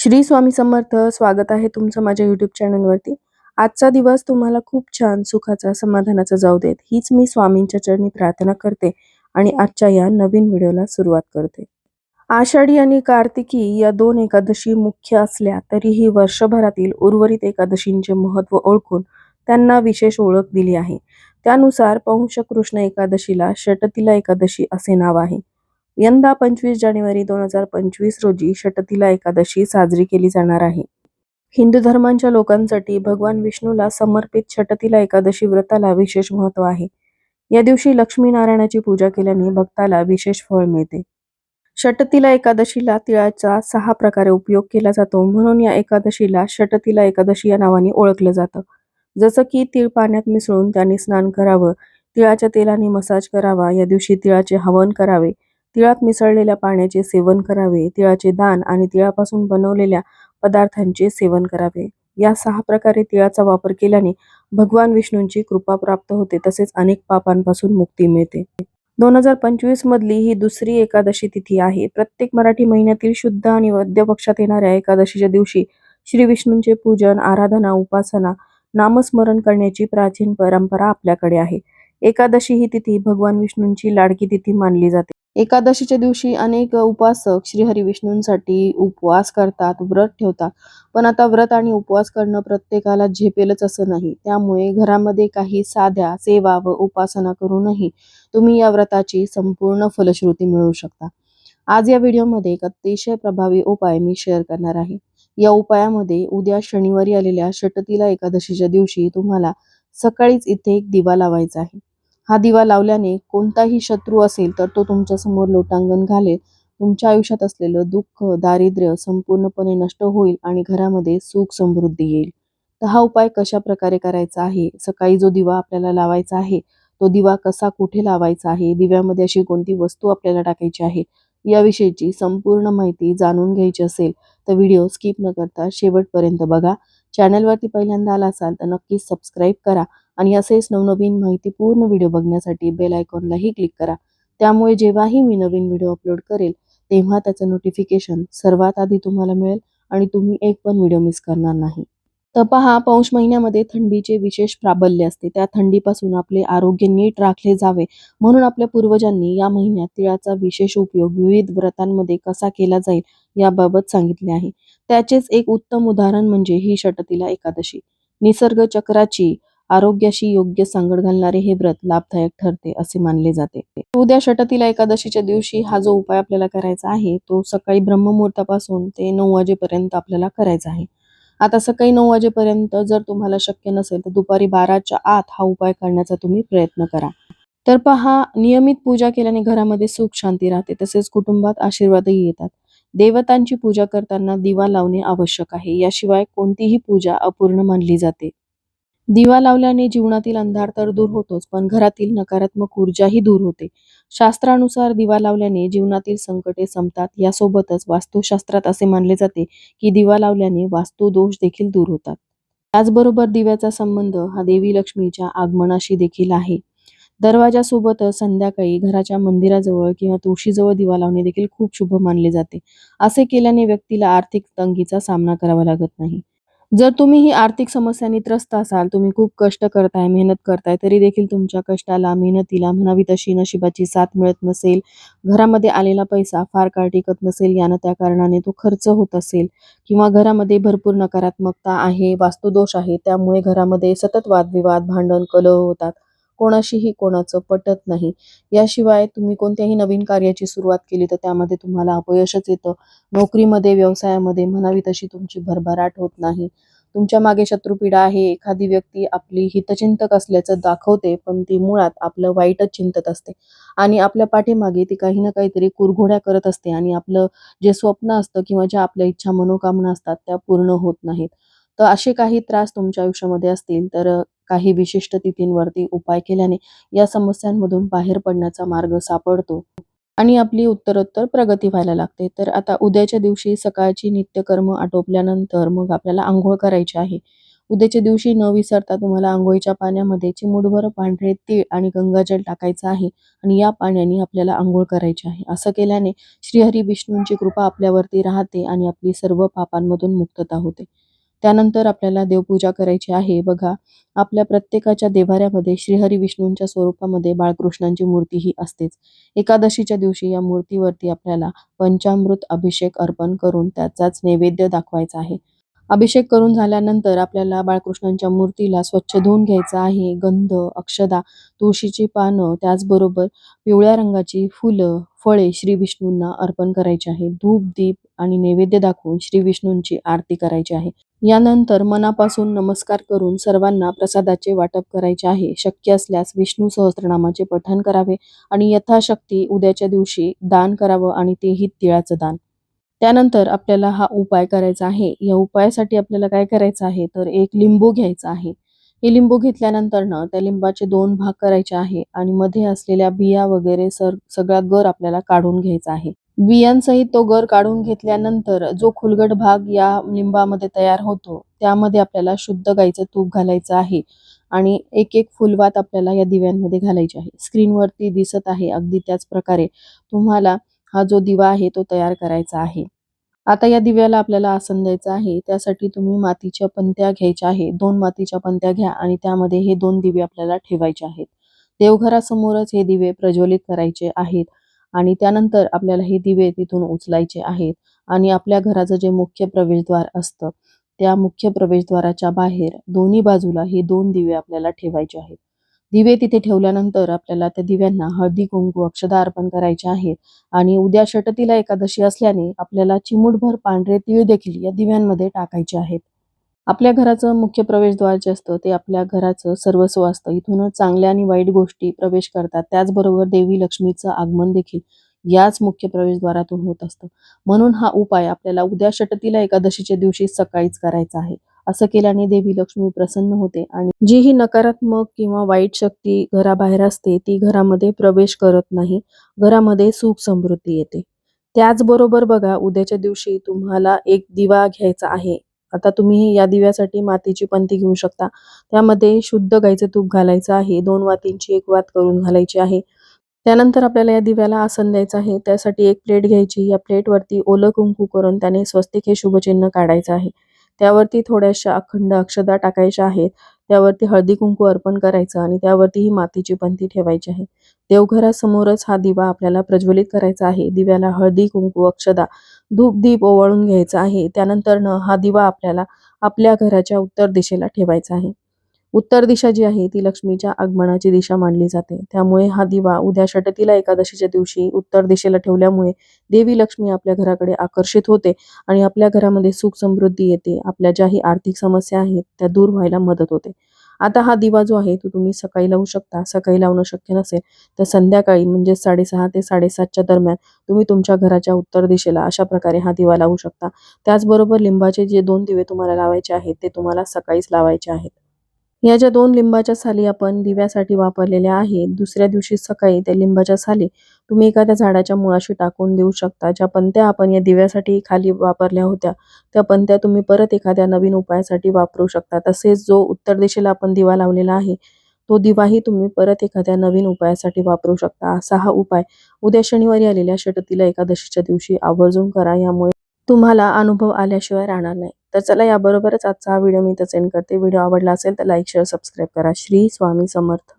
श्री स्वामी समर्थ स्वागत आहे तुमचं माझ्या युट्यूब चॅनलवरती आजचा दिवस तुम्हाला खूप छान सुखाचा समाधानाचा जाऊ देत. हीच मी स्वामींच्या चरणी प्रार्थना करते आणि आजच्या या नवीन व्हिडिओला सुरुवात करते. आषाढी आणि कार्तिकी या दोन एकादशी मुख्य असल्या तरीही वर्षभरातील उर्वरित एकादशींचे महत्त्व ओळखून त्यांना विशेष ओळख दिली आहे. त्यानुसार पौंश कृष्ण एकादशीला षटतिला एकादशी असे नाव आहे. यंदा पंचवीस जानेवारी दोन हजार पंचवीस रोजी षटतिला एकादशी साजरी केली जाणार आहे. हिंदू धर्मांच्या लोकांसाठी भगवान विष्णूला समर्पित षटतिला एकादशी व्रताला विशेष महत्त्व आहे. या दिवशी लक्ष्मीनारायणाची पूजा केल्याने भक्ताला विशेष फळ मिळते. षटतिला एकादशीला तिळाचा सहा प्रकारे उपयोग केला जातो म्हणून या एकादशीला षटतिला एकादशी या नावाने ओळखलं जातं. जसं की तीळ पाण्यात मिसळून त्याने स्नान करावं तिळाच्या तेलाने मसाज करावा या दिवशी तिळाचे हवन करावे तिळात मिसळलेल्या पाण्याचे सेवन करावे तिळाचे दान आणि तिळापासून बनवलेल्या पदार्थांचे सेवन करावे. या सहा प्रकारे तिळाचा वापर केल्याने भगवान विष्णूंची कृपा प्राप्त होते तसेच अनेक पापांपासून मुक्ती मिळते. दोन हजार पंचवीस मधली ही दुसरी एकादशी तिथी आहे. प्रत्येक मराठी महिन्यातील शुद्ध आणि वद्य पक्षात येणाऱ्या एकादशीच्या दिवशी श्री विष्णूंचे पूजन आराधना उपासना नामस्मरण करण्याची प्राचीन परंपरा आपल्याकडे आहे. एकादशी ही तिथी भगवान विष्णूंची लाडकी तिथी मानली जाते. एकादशीच्या दिवशी अनेक उपासक श्रीहरी विष्णूंसाठी उपवास करतात व्रत ठेवतात. पण आता व्रत आणि उपवास करणं प्रत्येकाला झेपेलच असं नाही. त्यामुळे घरामध्ये काही साध्या सेवा व उपासना करूनही तुम्ही या व्रताची संपूर्ण फलश्रुती मिळवू शकता. आज या व्हिडिओमध्ये एक अतिशय प्रभावी उपाय मी शेअर करणार आहे. या उपायामध्ये उद्या शनिवारी आलेल्या षटतीला एकादशीच्या दिवशी तुम्हाला सकाळीच इथे एक दिवा लावायचा आहे. हा दिवा लावल्याने कोणताही शत्रू असेल तर तो तुमच्यासमोर लोटांगण घालेल. तुमच्या आयुष्यात असलेलं दुःख दारिद्र्य संपूर्णपणे नष्ट होईल आणि घरामध्ये सुख समृद्धी येईल. तर हा उपाय कशा प्रकारे करायचा आहे? सकाळी जो दिवा आपल्याला लावायचा आहे तो दिवा कसा कुठे लावायचा आहे? दिव्यामध्ये अशी कोणती वस्तू आपल्याला टाकायची आहे? याविषयीची संपूर्ण माहिती जाणून घ्यायची असेल तर व्हिडिओ स्किप न करता शेवटपर्यंत बघा. चॅनलवरती पहिल्यांदा आला असाल तर नक्कीच सबस्क्राईब करा. आणि असेच नवनवीन माहितीपूर्ण व्हिडिओ बघण्यासाठी बेल आयकॉनलाही क्लिक करा. त्यामुळे जेव्हाही मी नवीन व्हिडिओ अपलोड करेल तेव्हा त्याचं नोटिफिकेशन सर्वात आधी तुम्हाला मिळेल आणि तुम्ही एक पण व्हिडिओ मिस करणार नाही. तर पहा पौष महिन्यामध्ये थंडीचे विशेष प्राबल्य असते. त्या थंडीपासून आपले आरोग्य नीट राखले जावे. म्हणून आपल्या पूर्वजांनी या महिन्यात तिळाचा विशेष उपयोग विविध व्रतांमध्ये कसा केला जाईल याबाबत सांगितले आहे. त्याचेच एक उत्तम उदाहरण म्हणजे ही षटतिला एकादशी. निसर्ग चक्राची आरोग्याशी योग्य सांगड घालणारे हे व्रत लाभदायक ठरते असे मानले जाते. उद्या षटतीला एकादशीच्या दिवशी हा जो उपाय आपल्याला करायचा आहे तो सकाळी ब्रह्ममुहूर्तापासून ते नऊ वाजेपर्यंत आपल्याला करायचा आहे. आता सकाळी नऊ वाजेपर्यंत जर तुम्हाला शक्य नसेल तर दुपारी बाराच्या आत हा उपाय करण्याचा तुम्ही प्रयत्न करा. तर पहा नियमित पूजा केल्याने घरामध्ये सुख शांती राहते तसेच कुटुंबात आशीर्वादही येतात. देवतांची पूजा करताना दिवा लावणे आवश्यक आहे. याशिवाय कोणतीही पूजा अपूर्ण मानली जाते. दिवा लावल्याने जीवनातील अंधार तर दूर होतोच पण घरातील नकारात्मक ऊर्जाही दूर होते. शास्त्रानुसार दिवा लावल्याने जीवनातील संकटे संपतात. यासोबतच वास्तुशास्त्रात असे मानले जाते की दिवा लावल्याने वास्तू दोष देखील दूर होतात. त्याचबरोबर दिव्याचा संबंध हा देवी लक्ष्मीच्या आगमनाशी देखील आहे. दरवाजासोबतच संध्याकाळी घराच्या मंदिराजवळ किंवा तुळशीजवळ दिवा लावणे देखील खूप शुभ मानले जाते. असे केल्याने व्यक्तीला आर्थिक तंगीचा सामना करावा लागत नाही. जर तुम्ही ही आर्थिक समस्यांनी त्रस्त असाल तुम्ही खूप कष्ट करताय मेहनत करताय तरी देखील तुमच्या कष्टाला मेहनतीला म्हणावी तशी नशिबाची साथ मिळत नसेल. घरामध्ये आलेला पैसा फार काळ टिकत नसेल यानं त्या कारणाने तो खर्च होत असेल. किंवा घरामध्ये भरपूर नकारात्मकता आहे वास्तुदोष आहे त्यामुळे घरामध्ये सतत वादविवाद भांडण कलह होतात. कोणाशीही कोणाचं पटत नाही. याशिवाय तुम्ही कोणत्याही नवीन कार्याची सुरुवात केली तर त्यामध्ये तुम्हाला अपयशच येतं. नोकरीमध्ये व्यवसायामध्ये म्हणावी तशी तुमची भरभराट होत नाही. तुमच्या मागे शत्रुपीडा आहे. एखादी व्यक्ती आपली हितचिंतक असल्याचं दाखवते पण ती मुळात आपलं वाईटच चिंतत असते. आणि आपल्या पाठीमागे ती काही ना काहीतरी कुरघोड्या करत असते आणि आपलं जे स्वप्न असतं किंवा ज्या आपल्या इच्छा मनोकामना असतात त्या पूर्ण होत नाहीत. तर असे काही त्रास तुमच्या आयुष्यामध्ये असतील तर काही विशिष्ट तिथींवरती उपाय केल्याने या समस्यांमधून बाहेर पडण्याचा मार्ग सापडतो. आणि आपली उत्तरोत्तर प्रगती व्हायला लागते. तर आता उद्याच्या दिवशी सकाळची नित्यकर्म आटोपल्यानंतर मग आपल्याला आंघोळ करायची आहे. उद्याच्या दिवशी न विसरता तुम्हाला आंघोळीच्या पाण्यामध्ये चिमूटभर पांढरे तीळ आणि गंगाजल टाकायचं आहे आणि या पाण्याने आपल्याला आंघोळ करायची आहे. असं केल्याने श्रीहरी विष्णूंची कृपा आपल्यावरती राहते आणि आपली सर्व पापांमधून मुक्तता होते. त्यानंतर आपल्याला देवपूजा करायची आहे. बघा आपल्या प्रत्येकाच्या देवाऱ्यामध्ये श्रीहरी विष्णूंच्या स्वरूपामध्ये बाळकृष्णांची मूर्ती ही असतेच. एकादशीच्या दिवशी या मूर्तीवरती आपल्याला पंचामृत अभिषेक अर्पण करून त्याचाच नैवेद्य दाखवायचा आहे. अभिषेक करून झाल्यानंतर आपल्याला बाळकृष्णांच्या मूर्तीला स्वच्छ धुवून घ्यायचं आहे. गंध अक्षदा तुळशीची पानं त्याचबरोबर पिवळ्या रंगाची फुलं फळे श्री विष्णूंना अर्पण करायची आहे. धूप दीप आणि नैवेद्य दाखवून श्री विष्णूंची आरती करायची आहे. यानंतर मनापासून नमस्कार करून सर्वांना प्रसादाचे वाटप करायचे आहे. शक्य असल्यास विष्णू सहस्त्रनामाचे पठण करावे आणि यथाशक्ती उद्याच्या दिवशी दान करावं आणि तेही तिळाचं दान. त्यानंतर आपल्याला हा उपाय करायचा आहे. या उपायासाठी आपल्याला काय करायचं आहे? तर एक लिंबू घ्यायचा आहे. हे लिंबू घेतल्यानंतर ना त्या लिंबाचे दोन भाग करायचे आहे आणि मध्ये असलेल्या बिया वगैरे सर सगळा गर आपल्याला काढून घ्यायचा आहे. बियांसहित तो गर काढून घेतल्यानंतर जो खुलगट भाग या लिंबामध्ये तयार होतो त्यामध्ये आपल्याला शुद्ध गाईचं तूप घालायचं आहे आणि एक एक फुलवात आपल्याला या दिव्यांमध्ये घालायची आहे. स्क्रीनवरती दिसत आहे अगदी त्याच प्रकारे. तुम्हाला हा जो दिवा आहे तो तयार करायचा आहे. आता या दिव्याला आपल्याला आसन द्यायचं आहे. त्यासाठी तुम्ही मातीच्या पंत्या घ्यायच्या आहे दोन मातीच्या पंत्या घ्या आणि त्यामध्ये हे दोन दिवे आपल्याला ठेवायचे आहेत. देवघरासमोरच हे दिवे प्रज्वलित करायचे आहेत. आणि त्यानंतर आपल्याला हे दिवे तिथून उचलायचे आहेत. आणि आपल्या घराचं जे मुख्य प्रवेशद्वार असतं त्या मुख्य प्रवेशद्वाराच्या बाहेर दोन्ही बाजूला हे दोन दिवे आपल्याला ठेवायचे आहेत. दिवे तिथे ठेवल्यानंतर आपल्याला त्या दिव्यांना हळदी कुंकू अक्षदा अर्पण करायचे आहेत. आणि उद्या षटतीला एकादशी असल्याने आपल्याला चिमूटभर पांढरे तीळ देखील या दिव्यांमध्ये टाकायचे आहेत. आपल्या घराचं मुख्य प्रवेशद्वार जे असतं ते आपल्या घराचं सर्वस्व असतं. इथूनच चांगल्या आणि वाईट गोष्टी प्रवेश करतात. त्याचबरोबर देवी लक्ष्मीचं आगमन देखील याच मुख्य प्रवेशद्वारातून होत असतं. म्हणून हा उपाय आपल्याला उद्या षटतीला एकादशीच्या दिवशी सकाळीच करायचा आहे. असं केल्याने देवी लक्ष्मी प्रसन्न होते आणि जी ही नकारात्मक किंवा वाईट शक्ती घराबाहेर असते ती घरामध्ये प्रवेश करत नाही. घरामध्ये सुख समृद्धी येते. त्याचबरोबर बघा उद्याच्या दिवशी तुम्हाला एक दिवा घ्यायचा आहे. आता तुम्ही या दिव्यासाठी मातीची पंती घेऊ शकता. त्यामध्ये शुद्ध गाईचं तूप घालायचं आहे. दोन वातींची एक वात करून घालायची आहे. त्यानंतर आपल्याला या दिव्याला आसन द्यायचं आहे. त्यासाठी एक प्लेट घ्यायची. या प्लेटवरती ओलं कुंकू करून त्याने स्वस्तिक हे शुभचिन्ह काढायचं आहे. त्यावरती थोड्याशा अखंड अक्षदा टाकायच्या आहेत. त्यावरती हळदी कुंकू अर्पण करायचं आणि त्यावरती ही मातीची पंथी ठेवायची आहे. देवघरासमोरच हा दिवा आपल्याला प्रज्वलित करायचा आहे. दिव्याला हळदी कुंकू अक्षदा धूप दीप ओवाळून घ्यायचा आहे. त्यानंतर हा दिवा आपल्याला आपल्या घराच्या उत्तर दिशेला ठेवायचा आहे. उत्तर दिशा जी आहे ती लक्ष्मीच्या आगमनाची दिशा मानली जाते. त्यामुळे हा दिवा उद्या षटतीला एकादशीच्या दिवशी उत्तर दिशेला ठेवल्यामुळे देवी लक्ष्मी आपल्या घराकडे आकर्षित होते आणि आपल्या घरामध्ये सुख समृद्धी येते. आपल्या ज्याही आर्थिक समस्या आहेत त्या दूर व्हायला मदत होते. आता हा दिवा जो आहे तो तुम्ही सकाळी लावू शकता. सकाळी लावणं शक्य नसेल तर संध्याकाळी म्हणजे साडेसहा ते साडेसातच्या दरम्यान तुम्ही तुमच्या घराच्या उत्तर दिशेला अशा प्रकारे हा दिवा लावू शकता. त्याचबरोबर लिंबाचे जे दोन दिवे तुम्हाला लावायचे आहेत ते तुम्हाला सकाळीच लावायचे आहेत. या ज्या दोन लिंबाच्या साली आपण दिव्यासाठी वापरलेल्या आहेत दुसऱ्या दिवशी सकाळी त्या लिंबाच्या साली तुम्ही एखाद्या झाडाच्या मुळाशी टाकून देऊ शकता. ज्या पंत्या आपण या दिव्यासाठी खाली वापरल्या होत्या त्या पंत्या तुम्ही परत एखाद्या नवीन उपायासाठी वापरू शकता. तसेच जो उत्तर दिशेला आपण दिवा लावलेला आहे तो दिवाही तुम्ही परत एखाद्या नवीन उपायासाठी वापरू शकता. असा हा उपाय उद्या शनिवारी आलेल्या षटतीला एकादशीच्या दिवशी आवर्जून करा. यामुळे तुम्हाला अनुभव आल्याशिवाय राहणार नाही. तर चला याबरोबरच आजचा हा व्हिडिओ मी इथं सेंड करते. व्हिडिओ आवडला असेल तर लाईक शेअर सबस्क्राईब करा. श्री स्वामी समर्थ.